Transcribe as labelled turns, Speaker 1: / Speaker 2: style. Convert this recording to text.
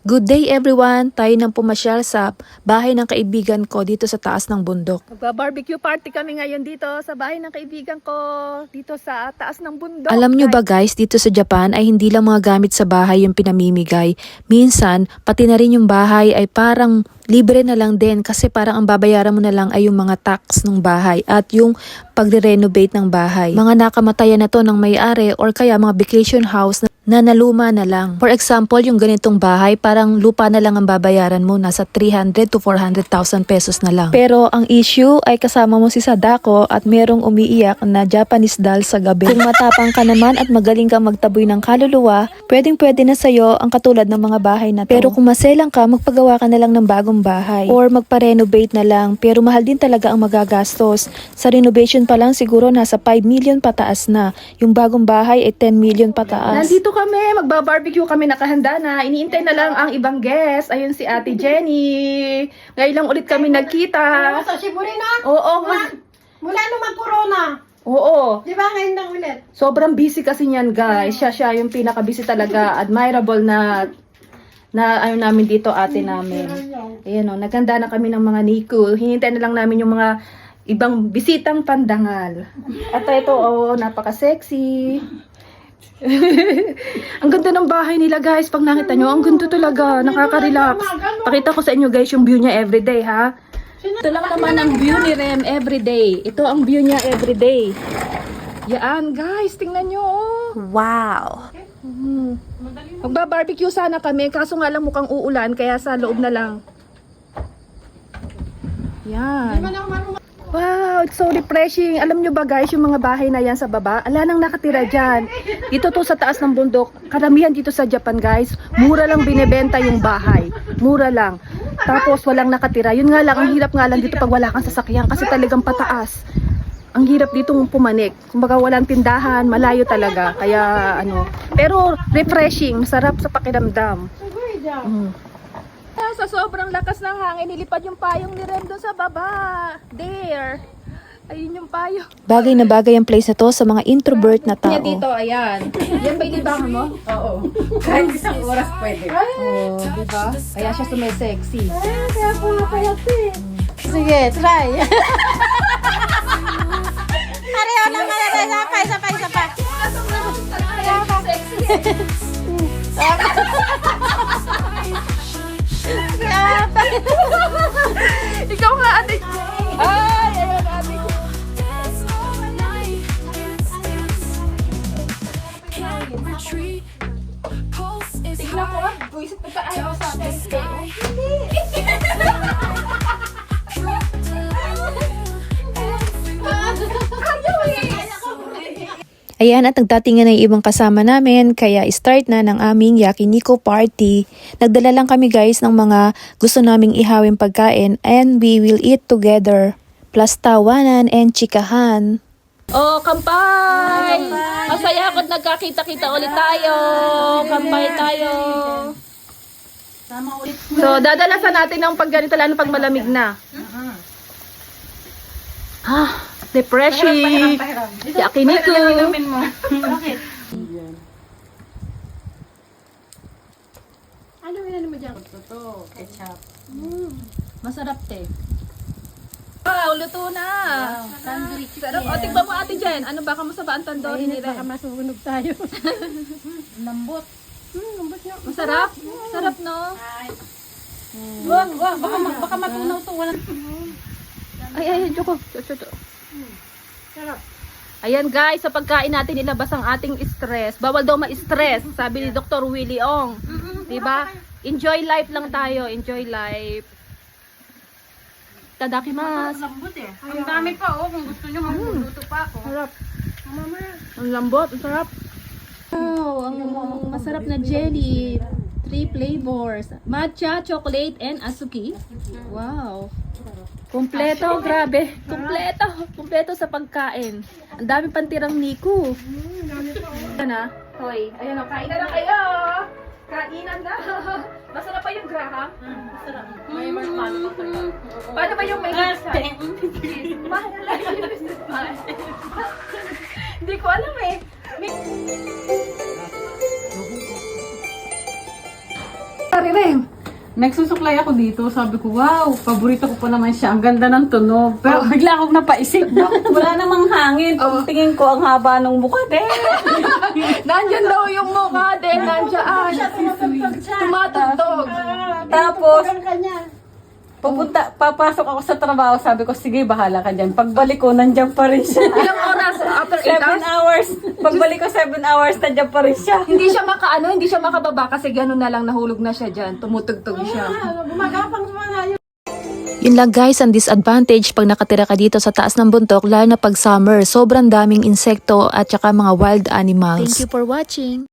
Speaker 1: Good day everyone! Tayo nang pumasyal sa bahay ng kaibigan ko dito sa taas ng bundok.
Speaker 2: Magba-barbecue party kami ngayon dito sa bahay ng kaibigan ko, dito sa taas ng bundok.
Speaker 1: Alam nyo ba guys, dito sa Japan ay hindi lang mga gamit sa bahay yung pinamimigay. Minsan, pati na rin yung bahay ay parang libre na lang din kasi parang ang babayaran mo na lang ay yung mga tax ng bahay at yung pagre-renovate ng bahay. Mga nakamatayan na to ng may-ari or kaya mga vacation house na na naluma na lang. For example, yung ganitong bahay, parang lupa na lang ang babayaran mo, nasa 300 to 400,000 pesos na lang. Pero ang issue ay kasama mo si Sadako at merong umiiyak na Japanese doll sa gabi. Kung matapang ka naman at magaling kang magtaboy ng kaluluwa, pwedeng pwede na sa'yo ang katulad ng mga bahay na to. Pero kung maselang ka, magpagawa ka na lang ng bagong bahay. Or magpa-renovate na lang, pero mahal din talaga ang magagastos. Sa renovation pa lang siguro nasa 5 million pataas na. Yung bagong bahay ay 10 million pataas.
Speaker 2: Nandito kami, magba-barbecue kami, nakahanda na. Iniintay na lang ang ibang guest. Ayun si Ate Jenny. Ngayon lang ulit kami nagkita.
Speaker 3: Sa Shiburi na?
Speaker 2: Oo,
Speaker 3: Mula, mula nung mag-corona.
Speaker 2: oo.
Speaker 3: Di ba ngayon lang ulit?
Speaker 2: Sobrang busy kasi niyan, guys. Siya siya yung pinaka-busy talaga. Admirable na na ano namin dito, ate namin. Ayan o, naganda na kami ng mga Niku. Hinintay na lang namin yung mga ibang bisitang pandangal. At ito, oh, napaka-sexy. ang ganda ng bahay nila, guys. Pag nakita nyo, ang ganda talaga. Nakaka-relax. Pakita ko sa inyo, guys, yung view niya everyday, ha? Ito lang naman ang view ni Rem everyday. Ito ang view niya everyday. Yan, guys. Tingnan nyo, oh.
Speaker 1: Wow!
Speaker 2: Hmm. Magba-barbecue sana kami, kaso nga lang mukhang uulan, kaya sa loob na lang. Yan. Wow, it's so refreshing. Alam nyo ba guys, yung mga bahay na yan sa baba, ala nang nakatira dyan. Dito to sa taas ng bundok. Karamihan dito sa Japan guys, mura lang binebenta yung bahay. Mura lang. Tapos walang nakatira. Yun nga lang, ang hirap nga lang dito pag wala kang sasakyan kasi talagang pataas. Ang hirap dito pumanik. Kumbaga walang tindahan, malayo talaga. Kaya ano, pero refreshing, masarap sa pakiramdam. Mm. Ah, Sa sobrang lakas ng hangin, nilipad yung payong ni Rem doon sa baba. There. Ayun yung payong.
Speaker 1: Bagay na bagay ang place na to sa mga introvert na tao.
Speaker 2: Niya dito, ayan. Yan ba ilibangan mo? Oo. Kahit isang oras pwede. Oo, di ba? Kaya siya sumesexy.
Speaker 3: Kaya po nga pala eh. Sige, try. Pareho lang kaya tayo. Sapay, sapay,
Speaker 1: Ayan at nagdatingan na yung ibang kasama namin kaya start na ng aming Yakiniko party. Nagdala lang kami guys ng mga gusto naming ihawing pagkain and we will eat together. Plus tawanan and chikahan.
Speaker 2: Oh, kampay! Masaya ako't nagkakita-kita ulit tayo. Kampay tayo. So, dadalasan natin ng pag ganito lalo pag malamig na. Ah, depressing. Yakiniko.
Speaker 3: Ano yan mo dyan? Toto, ketchup.
Speaker 2: Masarap te. Wow, luto na.
Speaker 3: Sandwich.
Speaker 2: Sarap. O, tigba mo ate Jen. Ano ba? Kamusta ba ang tandoori ni
Speaker 3: Baka masunog tayo. Lambot. Hmm, lambot nga.
Speaker 2: Masarap? Sarap, no?
Speaker 3: Wag, wag, baka, baka matunaw to. Walang...
Speaker 2: Ay, ay, ay, Joko. Joko, Joko.
Speaker 3: Sarap.
Speaker 2: Ayan guys, sa pagkain natin ilabas ang ating stress. Bawal daw ma-stress, sabi ni Dr. Willie Ong. 'Di ba? Enjoy life lang tayo, enjoy life. Tadakimasu.
Speaker 3: Lambot eh. Ang dami pa oh. Kung gusto nyo, magluluto pa ako.
Speaker 2: Sarap.
Speaker 3: Mama.
Speaker 2: Ang lambot, ang sarap. Wow, ang masarap na jelly. Three flavors. Matcha, chocolate, and asuki. Wow. Kompleto, grabe. Kompleto. Kompleto sa pagkain. Ang dami pang tirang niku. Ayan na. Hoy, ayan o, kain na na kayo. Kainan na. Masarap pa yung graham? Masarap. May marshmallow pa Paano ba yung may inside? Mahal lang yung Hindi ko alam eh. May... Rin.
Speaker 4: Nagsusuklay ako dito, sabi ko, wow, paborito ko pa naman siya. Ang ganda ng tunog. Pero bigla akong napaisip, bakit wala namang hangin? Tingin ko ang haba ng mukha, de.
Speaker 2: Nandyan daw yung mukha din. Nandyan. Tumatugtog.
Speaker 4: Tapos, pupunta, papasok ako sa trabaho, sabi ko, sige, bahala ka dyan. Pagbalik ko, nandyan pa rin siya.
Speaker 2: Ilang oras after 8
Speaker 4: Seven
Speaker 2: hours?
Speaker 4: hours. Pagbalik ko, seven hours, nandyan pa rin siya.
Speaker 2: Hindi siya makaano, hindi siya makababa kasi gano'n na lang nahulog na siya dyan. Tumutugtog siya.
Speaker 1: Yun lang guys, ang disadvantage pag nakatira ka dito sa taas ng bundok, lalo na pag summer, sobrang daming insekto at saka mga wild animals. Thank you for watching!